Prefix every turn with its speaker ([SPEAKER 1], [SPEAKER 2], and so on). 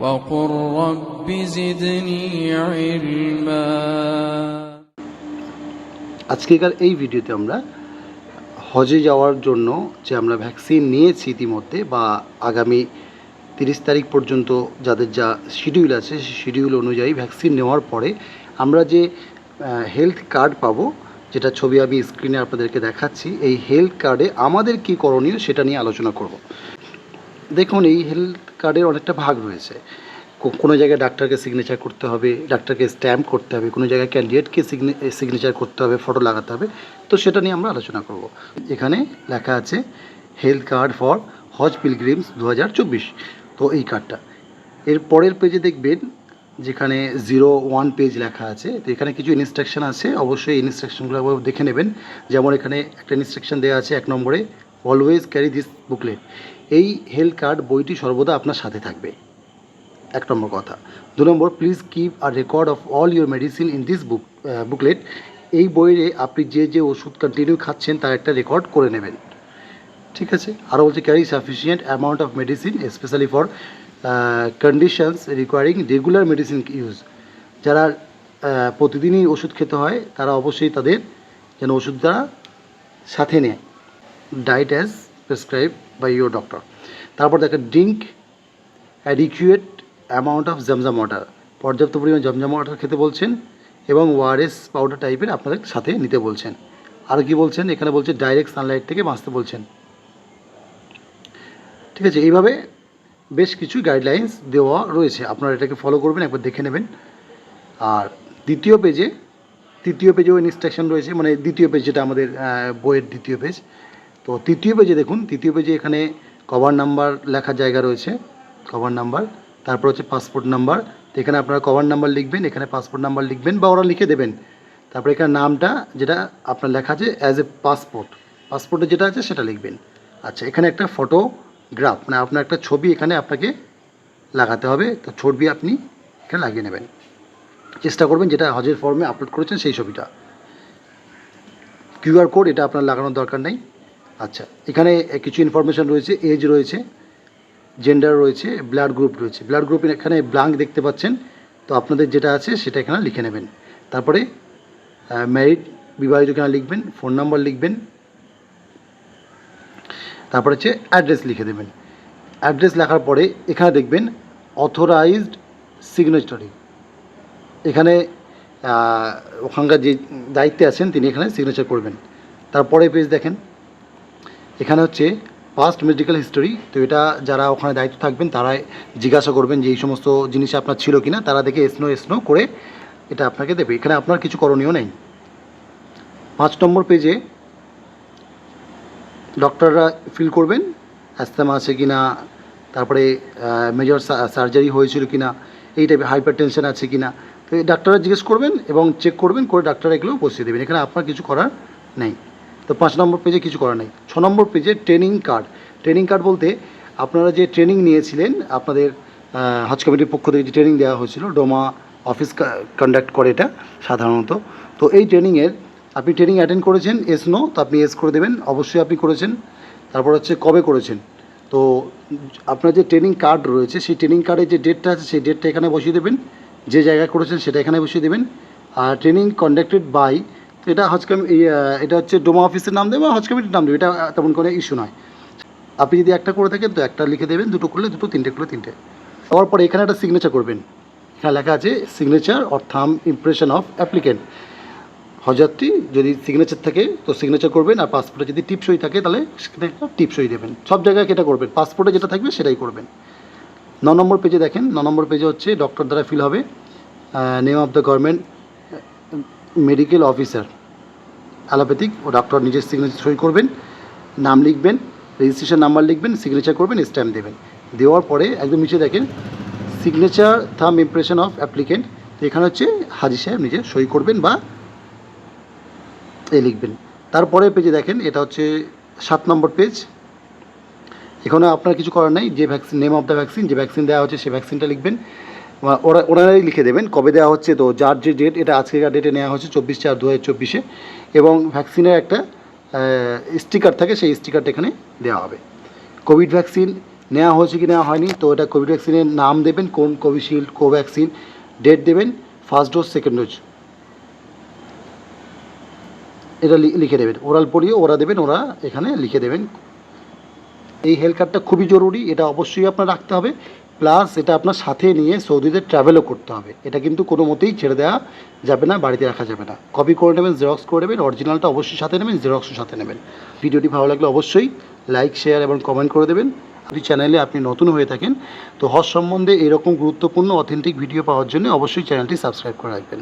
[SPEAKER 1] وقل رب زدني علما
[SPEAKER 2] আজকেকার এই ভিডিওতে আমরা হজে যাওয়ার জন্য যে আমরা ভ্যাকসিন নিয়েছি ইতিমধ্যে বা আগামী তিরিশ তারিখ পর্যন্ত যাদের যা শিডিউল আছে সেই শিডিউল অনুযায়ী ভ্যাকসিন নেওয়ার পরে আমরা যে হেলথ কার্ড পাবো যেটা ছবি আমি স্ক্রিনে আপনাদেরকে দেখাচ্ছি এই হেলথ কার্ডে আমাদের কি করণীয় সেটা নিয়ে আলোচনা করব দেখুন, এই হেলথ কার্ডের অনেকটা ভাগ রয়েছে। কোনো জায়গায় ডাক্তারকে সিগনেচার করতে হবে, ডাক্তারকে স্ট্যাম্প করতে হবে, কোনো জায়গায় ক্যান্ডিডেটকে সিগনেচার করতে হবে ফটো লাগাতে হবে। তো সেটা নিয়ে আমরা আলোচনা করব। এখানে লেখা আছে health card for Hajj pilgrims দু হাজার চব্বিশ। তো এই কার্ডটা এর পরের পেজে দেখবেন, যেখানে জিরো ওয়ান পেজ লেখা আছে। তো এখানে কিছু ইনস্ট্রাকশন আছে। অবশ্যই ইনস্ট্রাকশনগুলো দেখে নেবেন। যেমন এখানে একটা ইনস্ট্রাকশন দেওয়া আছে এক নম্বরে অলওয়েজ ক্যারি দিস বুকলেট এই হেলথ কার্ড বইটি সর্বদা আপনার সাথে থাকবে। এক নম্বর কথা। দু নম্বর please keep a record of all your medicine in this book booklet এই বইয়ে আপনি যে যে ওষুধ কন্টিনিউ খাচ্ছেন, তার একটা রেকর্ড করে নেবেন। ঠিক আছে? আরও বলছে carry sufficient amount of medicine specially for conditions requiring regular medicine use যারা প্রতিদিনই ওষুধ খেতে হয়, তারা অবশ্যই তাদের যেন ওষুধটা সাথে নেয়। Diet as prescribed by your doctor তারপর দেখে drink adequate amount of Zamzam water পর্যাপ্ত পরিমাণ জমজম ওয়াটার খেতে বলছেন এবং ওআরএস পাউডার টাইপের আপনাদের সাথে নিতে বলছেন। আর কি বলছেন? এখানে বলছে ডাইরেক্ট সানলাইট থেকে বাঁচতে বলছেন। ঠিক আছে, এইভাবে বেশ কিছু গাইডলাইন্স দেওয়া রয়েছে। আপনারা এটাকে ফলো করবেন, একবার দেখে নেবেন। আর দ্বিতীয় পেজে তৃতীয় পেজেও ইনস্ট্রাকশন রয়েছে। মানে দ্বিতীয় পেজ যেটা আমাদের বইয়ের দ্বিতীয় পেজ তো তৃতীয় পেজে দেখুন, তৃতীয় পেজে এখানে কভার নাম্বার লেখার জায়গা রয়েছে কভার নাম্বার তারপর হচ্ছে পাসপোর্ট নাম্বার তো এখানে আপনারা কভার নাম্বার লিখবেন, এখানে পাসপোর্ট নাম্বার লিখবেন বা ওরা লিখে দেবেন। তারপরে এখানে নামটা, যেটা আপনার লেখা আছে অ্যাজ এ পাসপোর্ট পাসপোর্টে যেটা আছে সেটা লিখবেন। আচ্ছা এখানে একটা ফটোগ্রাফ মানে আপনার একটা ছবি এখানে আপনাকে লাগাতে হবে, তো ছবি আপনি এখানে লাগিয়ে নেবেন। চেষ্টা করবেন যেটা হজের ফর্মে আপলোড করেছেন সেই ছবিটা। কিউআর কোড এটা আপনার লাগানোর দরকার নেই। আচ্ছা এখানে কিছু ইনফরমেশন রয়েছে এজ রয়েছে জেন্ডার রয়েছে ব্লাড গ্রুপ রয়েছে। ব্লাড গ্রুপ এখানে ব্লাঙ্ক দেখতে পাচ্ছেন। তো আপনাদের যেটা আছে, সেটা এখানে লিখে নেবেন। তারপরে ম্যারিড বিবাহিত এখানে লিখবেন ফোন নাম্বার লিখবেন। তারপরে হচ্ছে অ্যাড্রেস লিখে দেবেন। অ্যাড্রেস লেখার পরে এখানে দেখবেন অথরাইজড সিগনেচারি এখানে ওখানকার যে দায়িত্বে আছেন, তিনি এখানে সিগনেচার করবেন। তারপরে পেজ দেখেন। এখানে হচ্ছে পাস্ট মেডিকেল হিস্টোরি তো এটা যারা ওখানে দায়িত্ব থাকবেন, তারাই জিজ্ঞাসা করবেন যে এই সমস্ত জিনিস আপনার ছিল কিনা, তারা দেখে এসনো এসনো করে এটা আপনাকে দেবে। এখানে আপনার কিছু করণীয় নেই। পাঁচ নম্বর পেজে ডক্টররা ফিল করবেন অ্যাস্থামা আছে কি না তারপরে মেজর সার্জারি হয়েছিল কি না এই টাইপের হাইপার টেনশন আছে কি না তো ডাক্তাররা জিজ্ঞেস করবেন এবং চেক করবেন, করে ডাক্তাররা এগুলো বসিয়ে দেবেন। এখানে আপনার কিছু করার নেই। তো পাঁচ নম্বর পেজে কিছু করার নেই। ছ নম্বর পেজে ট্রেনিং কার্ড ট্রেনিং কার্ড বলতে আপনারা যে ট্রেনিং নিয়েছিলেন, আপনাদের হজ কমিটির পক্ষ থেকে যে ট্রেনিং দেওয়া হয়েছিল ডোমা অফিস কন্ডাক্ট করে এটা সাধারণত। তো এই ট্রেনিংয়ের আপনি ট্রেনিং অ্যাটেন্ড করেছেন এস নো তো আপনি এস করে দেবেন, অবশ্যই আপনি করেছেন। তারপর হচ্ছে কবে করেছেন? তো আপনার যে ট্রেনিং কার্ড রয়েছে, সেই ট্রেনিং কার্ডে যে ডেটটা আছে, সেই ডেটটা এখানে বসিয়ে দেবেন। যে জায়গায় করেছেন, সেটা এখানে বসিয়ে দেবেন। আর ট্রেনিং কন্ডাক্টেড বাই এটা হজ কমি এই, আহ, এটা হচ্ছে ডোমা অফিসের নাম দেবে বা হজ কমিটির নাম দেবে এটা তেমন করে ইস্যু নয়। আপনি যদি একটা করে থাকেন তো একটা লিখে দেবেন দুটো করলে দুটো তিনটে করলে তিনটে। তারপর পরে এখানে একটা সিগনেচার করবেন। এখানে লেখা আছে signature or thumb impression of applicant হজযাত্রী যদি সিগনেচার থাকে তো সিগনেচার করবেন আর পাসপোর্টে যদি টিপসই থাকে তাহলে সেখানে একটা টিপসই দেবেন। সব জায়গায় এটা করবেন? পাসপোর্টে যেটা থাকবে সেটাই করবেন। ন নম্বর পেজে দেখেন ন নম্বর পেজে হচ্ছে ডক্টর দ্বারা ফিল হবে name of the government medical officer. Allopathic O doctor নিজের সিগনেচার সই করবেন, নাম লিখবেন রেজিস্ট্রেশন নাম্বার লিখবেন সিগনেচার করবেন স্ট্যাম্প দেবেন। দেওয়ার পরে একদম নিচে দেখেন সিগনেচার থাম ইমপ্রেশন অফ অ্যাপ্লিকেন্ট এখানে হচ্ছে হাজি সাহেব নিজে সই করবেন বা এ লিখবেন। তারপরে পেজে দেখেন, এটা হচ্ছে সাত নম্বর পেজ। এখানে আপনার কিছু করার নাই, যে vaccine name of the vaccine যে ভ্যাকসিন দেওয়া হচ্ছে সেই ভ্যাকসিনটা লিখবেন। ওরা, ওনারাই লিখে দেবেন। কবে দেওয়া হচ্ছে, তো যার যে ডেট এটা আজকেকার ডেটে নেওয়া হচ্ছে চব্বিশ চার দু হাজার চব্বিশে। এবং ভ্যাকসিনের একটা স্টিকার থাকে, সেই স্টিকারটা এখানে দেওয়া হবে। কোভিড ভ্যাকসিন নেওয়া হয়েছে কি নেওয়া হয়নি, তো এটা কোভিড ভ্যাকসিনের নাম দেবেন, কোন কোভিশিল্ড কোভ্যাক্সিন ডেট দেবেন ফার্স্ট ডোজ সেকেন্ড ডোজ এটা লিখে দেবেন। ওরাল পড়িয়ে ওরা দেবেন, ওরা এখানে লিখে দেবেন। এই হেলথ কার্ডটা খুবই জরুরি, এটা অবশ্যই আপনার রাখতে হবে। প্লাস এটা আপনার সাথে নিয়ে সৌদিতে ট্রাভেলও করতে হবে। এটা কিন্তু কোনো মতেই ছেড়ে দেওয়া যাবে না, বাড়িতে রাখা যাবে না। কপি করে নেবেন জেরক্স করে নেবেন অরিজিনালটা অবশ্যই সাথে নেবেন জেরক্সও সাথে নেবেন। ভিডিওটি ভালো লাগলে অবশ্যই লাইক শেয়ার এবং কমেন্ট করে দেবেন। যদি চ্যানেলে আপনি নতুন হয়ে থাকেন, তো হজ সম্বন্ধে এরকম গুরুত্বপূর্ণ অথেন্টিক ভিডিও পাওয়ার জন্য অবশ্যই চ্যানেলটি সাবস্ক্রাইব করে রাখবেন।